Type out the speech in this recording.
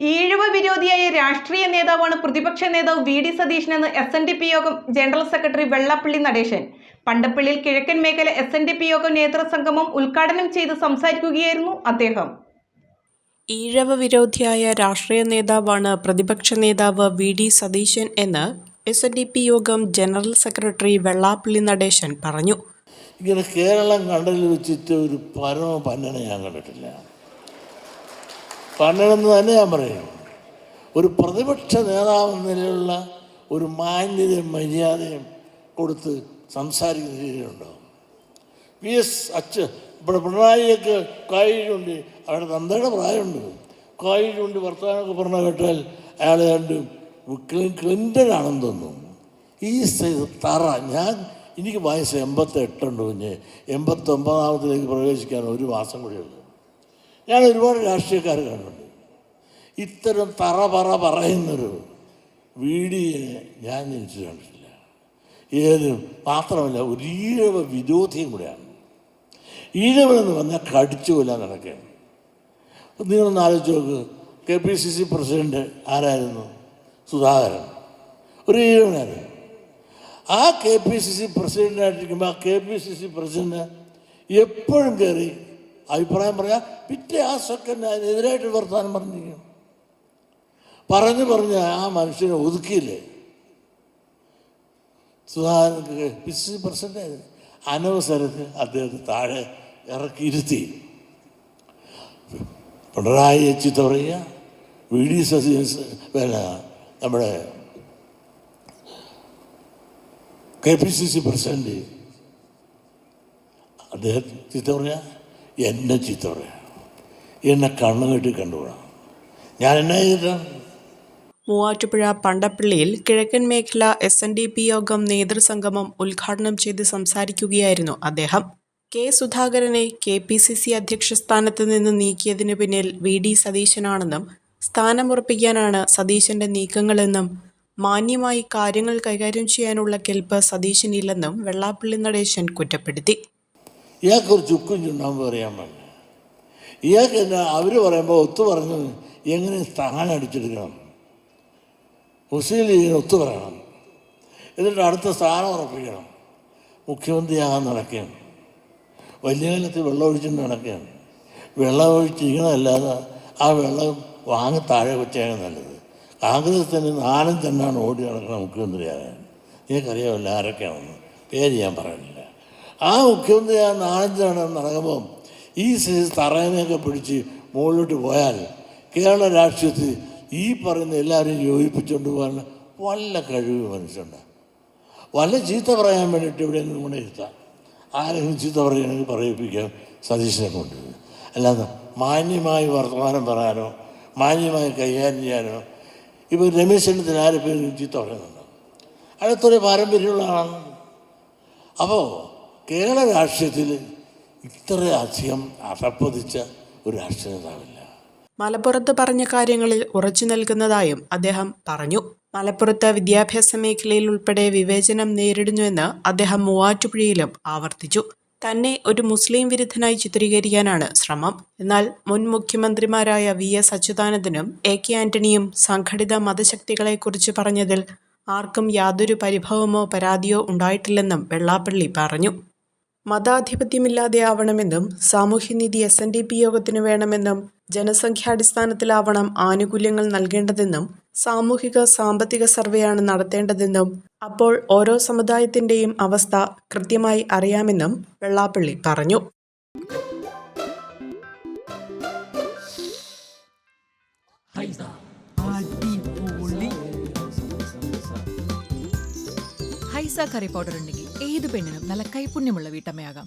ഈഴവ വിരോധിയായ രാഷ്ട്രീയ നേതാവാണ് പ്രതിപക്ഷ നേതാവ് വി ഡി സതീശൻ എന്ന് എസ് എൻ ഡി പി യോഗം ജനറൽ സെക്രട്ടറി വെള്ളാപ്പള്ളി നടേശൻ. പണ്ടപ്പള്ളിയിൽ കിഴക്കൻ മേഖല എസ് എൻ ഡി പി യോഗം നേതൃസംഗമം ഉദ്ഘാടനം ചെയ്ത് സംസാരിക്കുകയായിരുന്നു അദ്ദേഹം. ഈഴവ വിരോധിയായ രാഷ്ട്രീയ നേതാവാണ് പ്രതിപക്ഷ നേതാവ് വി ഡി സതീശൻ എന്ന് എസ് എൻ ഡി പി യോഗം ജനറൽ സെക്രട്ടറി വെള്ളാപ്പള്ളി നടേശൻ പറഞ്ഞു. ഇങ്ങനെ കേരളം കണ്ടതിൽ വെച്ചിട്ട് ഒരു പരമ പന്നനെ ഞാൻ കണ്ടിട്ടില്ല. പന്നനെന്ന് തന്നെ ഞാൻ പറയും. ഒരു പ്രതിപക്ഷ നേതാവ് എന്ന നിലയിലുള്ള ഒരു മാന്യതയും മര്യാദയും കൊടുത്ത് സംസാരിക്കുന്ന രീതിയിലുണ്ടാവും വി എസ് അച്ഛ ഇവിടെ പിണറായിയൊക്കെ കായിലുണ്ട് അവരുടെ തന്തയുടെ പ്രായമുണ്ട്. കായിലുണ്ട് വർത്തമാനമൊക്കെ പറഞ്ഞ കേട്ടാൽ അയാളെ കണ്ടും ക്ലി- ക്ലിന്റൺ ആണെന്ന് തോന്നുന്നു ഈ തറ ഞാൻ എനിക്ക് വയസ്സ് എൺപത്തെട്ടുണ്ട് കുഞ്ഞ്. എൺപത്തൊമ്പതാമത്തിലേക്ക് പ്രവേശിക്കാൻ ഒരു മാസം കൂടിയുള്ളൂ. ഞാൻ ഒരുപാട് രാഷ്ട്രീയക്കാർ കണ്ടിട്ടുണ്ട്. ഇത്തരം തറ പറ പറയുന്നൊരു വീഡിയെ ഞാൻ ജനിച്ചു കണ്ടിട്ടില്ല. ഏത് മാത്രമല്ല ഒരു ഈഴവ വിരോധിയും കൂടെയാണ്. ഈഴവെന്ന് പറഞ്ഞാൽ കടിച്ചു കൊല്ലാൻ നടക്കുകയാണ്. നിങ്ങളൊന്ന് ആലോചിച്ച് നോക്ക് K P C C president ആരായിരുന്നു? സുധാകരൻ. ഒരു ഈഴവനായിരുന്നു ആ കെ പി സി സി പ്രസിഡന്റായിട്ടിരിക്കുമ്പോൾ ആ K P C C president എപ്പോഴും കയറി അഭിപ്രായം പറയാം പിറ്റേ ആ സെക്കൻഡ് അതിനെതിരായിട്ട് വർത്തമാനം പറഞ്ഞു പറഞ്ഞു പറഞ്ഞ് ആ മനുഷ്യനെ ഒതുക്കിയില്ലേ? സുധാകരൻ പ്രസിഡന്റ് അനവസരത്തിൽ അദ്ദേഹത്തെ താഴെ ഇറക്കിയിരുത്തി പിണറായി ചീത്ത പറയുക വി ഡി സതീശ് പിന്നെ നമ്മുടെ K P C C president അദ്ദേഹം ചീത്ത പറയാ എന്നെ ചീത്ത പറയാ. എന്നെ കണ്ണു കെട്ടി കണ്ടുകൂടാം. ഞാൻ എന്നാ ചെയ്തിട്ടാണ് മൂവാറ്റുപുഴ പണ്ടപ്പള്ളിയിൽ കിഴക്കൻ മേഖല എസ് എൻ ഡി പി യോഗം നേതൃസംഗമം ഉദ്ഘാടനം ചെയ്ത് സംസാരിക്കുകയായിരുന്നു അദ്ദേഹം. കെ സുധാകരനെ കെ പി സി സി അധ്യക്ഷ സ്ഥാനത്ത് നിന്ന് നീക്കിയതിനു പിന്നിൽ വി ഡി സതീശനാണെന്നും സ്ഥാനമുറപ്പിക്കാനാണ് സതീശന്റെ നീക്കങ്ങളെന്നും മാന്യമായി കാര്യങ്ങൾ കൈകാര്യം ചെയ്യാനുള്ള കെൽപ്പ് സതീശനില്ലെന്നും വെള്ളാപ്പള്ളി നടേശൻ കുറ്റപ്പെടുത്തി. ഇയാൾക്ക് ഒരു ചുക്കും ചുണ്ടാൻ പറയാൻ പാടില്ല. ഇയാൾക്ക് എന്നാ അവർ പറയുമ്പോൾ ഒത്തു പറഞ്ഞു എങ്ങനെ സ്ഥാനം അടിച്ചെടുക്കണം? മുസ്ലിം ലീഗിന് ഒത്തു പറയണം. എന്നിട്ട് അടുത്ത സ്ഥാനം ഉറപ്പിക്കണം. മുഖ്യമന്ത്രിയാകാൻ നടക്കുകയാണ്. വലിയ കാലത്ത് വെള്ളമൊഴിച്ചിട്ട് നടക്കുകയാണ്. വെള്ളം ഒഴിച്ചിരിക്കണമല്ലാതെ ആ വെള്ളം വാങ്ങി താഴെ വെച്ചാണ് നല്ലത്. കോൺഗ്രസ് തന്നെ നാലും തന്നെയാണ് ഓടി നടക്കണം മുഖ്യമന്ത്രിയാകാൻ. നിങ്ങൾക്കറിയാമല്ലോ ആരൊക്കെയാണെന്ന്. പേര് ഞാൻ പറയുന്നില്ല. ആ മുഖ്യമന്ത്രി ആ നാലഞ്ചാണ് നടക്കുമ്പം ഈ സൈസ് തറയനെയൊക്കെ പിടിച്ച് മുകളിലോട്ട് പോയാൽ കേരള രാഷ്ട്രീയത്തിൽ ഈ പറയുന്ന എല്ലാവരെയും യോജിപ്പിച്ചുകൊണ്ട് പോകാൻ വല്ല കഴിവ് മനുഷ്യണ്ട് വല്ല ചീത്ത പറയാൻ വേണ്ടിയിട്ട് എവിടെയെങ്കിലും കൂടെ ഇരുത്താം. ആരെങ്കിലും ചീത്ത പറയുകയാണെങ്കിൽ പറയിപ്പിക്കാം സതീശനെ കൊണ്ട് അല്ലാതെ മാന്യമായി വർത്തമാനം പറയാനോ മാന്യമായി കൈകാര്യം ചെയ്യാനോ ഇപ്പോൾ രമേശ് ചെന്നിത്തല ആരെ പേരും ചീത്ത പറയുന്നുണ്ടോ? അടുത്തൊരു പാരമ്പര്യമുള്ള ആളാണ്. അപ്പോൾ കേരള രാഷ്ട്രീയത്തിൽ ഇത്രയധികം അധപ്പതിച്ച ഒരു രാഷ്ട്രീയ നേതാവില്ല മലപ്പുറത്ത് പറഞ്ഞ കാര്യങ്ങളിൽ ഉറച്ചു നിൽക്കുന്നതായും അദ്ദേഹം പറഞ്ഞു. മലപ്പുറത്ത് വിദ്യാഭ്യാസ മേഖലയിൽ ഉൾപ്പെടെ വിവേചനം നേരിടുന്നുവെന്ന് അദ്ദേഹം മൂവാറ്റുപുഴയിലും ആവർത്തിച്ചു. തന്നെ ഒരു മുസ്ലിം വിരുദ്ധനായി ചിത്രീകരിക്കാനാണ് ശ്രമം. എന്നാൽ മുൻ മുഖ്യമന്ത്രിമാരായ വി എസ് അച്യുതാനന്ദനും എ കെ ആന്റണിയും സംഘടിത മതശക്തികളെക്കുറിച്ച് പറഞ്ഞതിൽ ആർക്കും യാതൊരു പരിഭവമോ പരാതിയോ ഉണ്ടായിട്ടില്ലെന്നും വെള്ളാപ്പള്ളി പറഞ്ഞു. മതാധിപത്യമില്ലാതെയാവണമെന്നും സാമൂഹ്യനീതി എസ് എൻ ഡി പി യോഗത്തിന് വേണമെന്നും ജനസംഖ്യാടിസ്ഥാനത്തിലാവണം ആനുകൂല്യങ്ങൾ നൽകേണ്ടതെന്നും സാമൂഹിക സാമ്പത്തിക സർവേയാണ് നടത്തേണ്ടതെന്നും അപ്പോൾ ഓരോ സമുദായത്തിന്റെയും അവസ്ഥ കൃത്യമായി അറിയാമെന്നും വെള്ളാപ്പള്ളി പറഞ്ഞു. ഹൈസ. കറി പൗഡർ ഉണ്ടെങ്കിൽ ഏത് പെണ്ണിനും നല്ല കൈപുണ്യമുള്ള വീട്ടമ്മയാകാം.